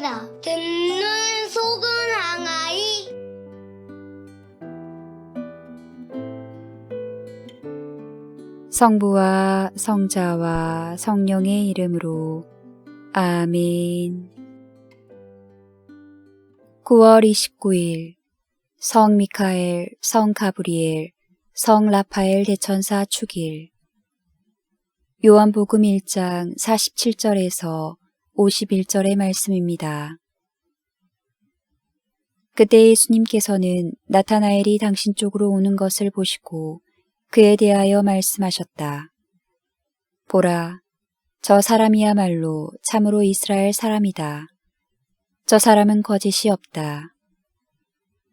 성자 듣는 속은 항아이 성부와 성자와 성령의 이름으로. 아멘. 9월 29일 성 미카엘, 성 가브리엘, 성 라파엘 대천사 축일. 요한복음 1장 47절에서 51절의 말씀입니다. 그때 예수님께서는 나타나엘이 당신 쪽으로 오는 것을 보시고 그에 대하여 말씀하셨다. 보라, 저 사람이야말로 참으로 이스라엘 사람이다. 저 사람은 거짓이 없다.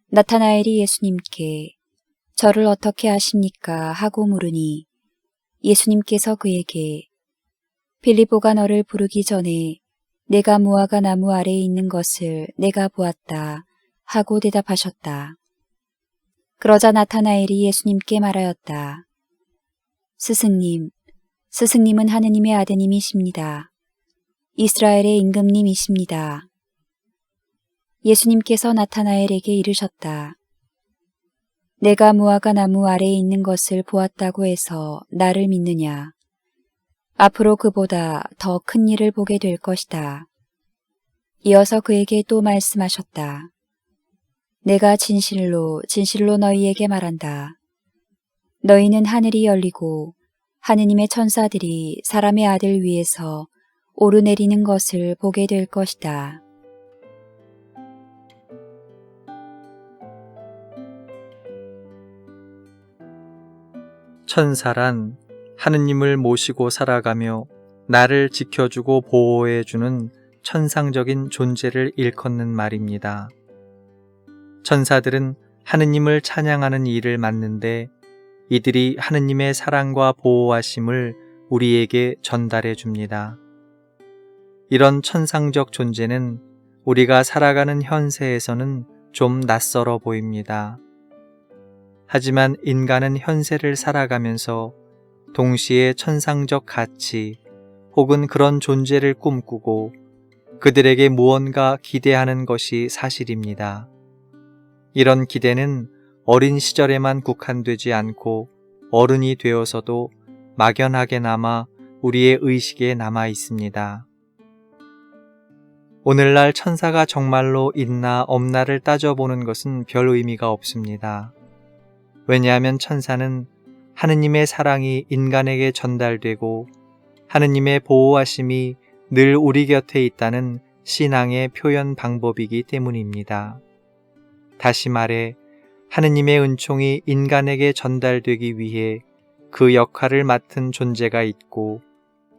나타나엘이 예수님께 저를 어떻게 아십니까? 하고 물으니 예수님께서 그에게 빌리보가 너를 부르기 전에 내가 무화과 나무 아래에 있는 것을 내가 보았다. 하고 대답하셨다. 그러자 나타나엘이 예수님께 말하였다. 스승님, 스승님은 하느님의 아드님이십니다. 이스라엘의 임금님이십니다. 예수님께서 나타나엘에게 이르셨다. 내가 무화과 나무 아래에 있는 것을 보았다고 해서 나를 믿느냐? 앞으로 그보다 더 큰 일을 보게 될 것이다. 이어서 그에게 또 말씀하셨다. 내가 진실로 진실로 너희에게 말한다. 너희는 하늘이 열리고 하느님의 천사들이 사람의 아들 위에서 오르내리는 것을 보게 될 것이다. 천사란 하느님을 모시고 살아가며 나를 지켜주고 보호해주는 천상적인 존재를 일컫는 말입니다. 천사들은 하느님을 찬양하는 일을 맡는데 이들이 하느님의 사랑과 보호하심을 우리에게 전달해 줍니다. 이런 천상적 존재는 우리가 살아가는 현세에서는 좀 낯설어 보입니다. 하지만 인간은 현세를 살아가면서 동시에 천상적 가치 혹은 그런 존재를 꿈꾸고 그들에게 무언가 기대하는 것이 사실입니다. 이런 기대는 어린 시절에만 국한되지 않고 어른이 되어서도 막연하게 남아 우리의 의식에 남아 있습니다. 오늘날 천사가 정말로 있나 없나를 따져보는 것은 별 의미가 없습니다. 왜냐하면 천사는 하느님의 사랑이 인간에게 전달되고 하느님의 보호하심이 늘 우리 곁에 있다는 신앙의 표현 방법이기 때문입니다. 다시 말해 하느님의 은총이 인간에게 전달되기 위해 그 역할을 맡은 존재가 있고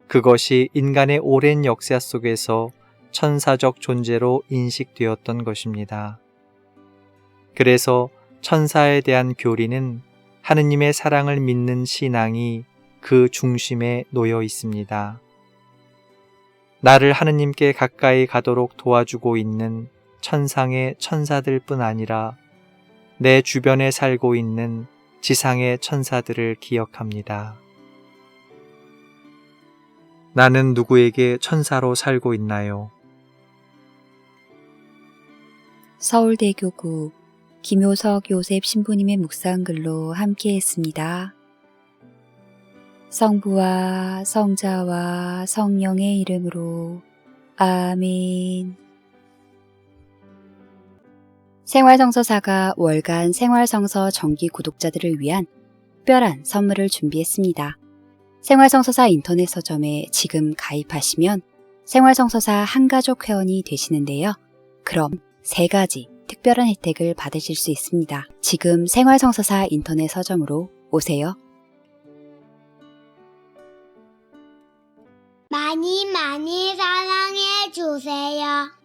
그것이 인간의 오랜 역사 속에서 천사적 존재로 인식되었던 것입니다. 그래서 천사에 대한 교리는 하느님의 사랑을 믿는 신앙이 그 중심에 놓여 있습니다. 나를 하느님께 가까이 가도록 도와주고 있는 천상의 천사들 뿐 아니라 내 주변에 살고 있는 지상의 천사들을 기억합니다. 나는 누구에게 천사로 살고 있나요? 서울대교구 김효석 요셉 신부님의 묵상글로 함께 했습니다. 성부와 성자와 성령의 이름으로 아멘. 생활성서사가 월간 생활성서 정기 구독자들을 위한 특별한 선물을 준비했습니다. 생활성서사 인터넷 서점에 지금 가입하시면 생활성서사 한가족 회원이 되시는데요. 그럼 세 가지 특별한 혜택을 받으실 수 있습니다. 지금 생활성서사 인터넷 서점으로 오세요. 많이 많이 사랑해 주세요.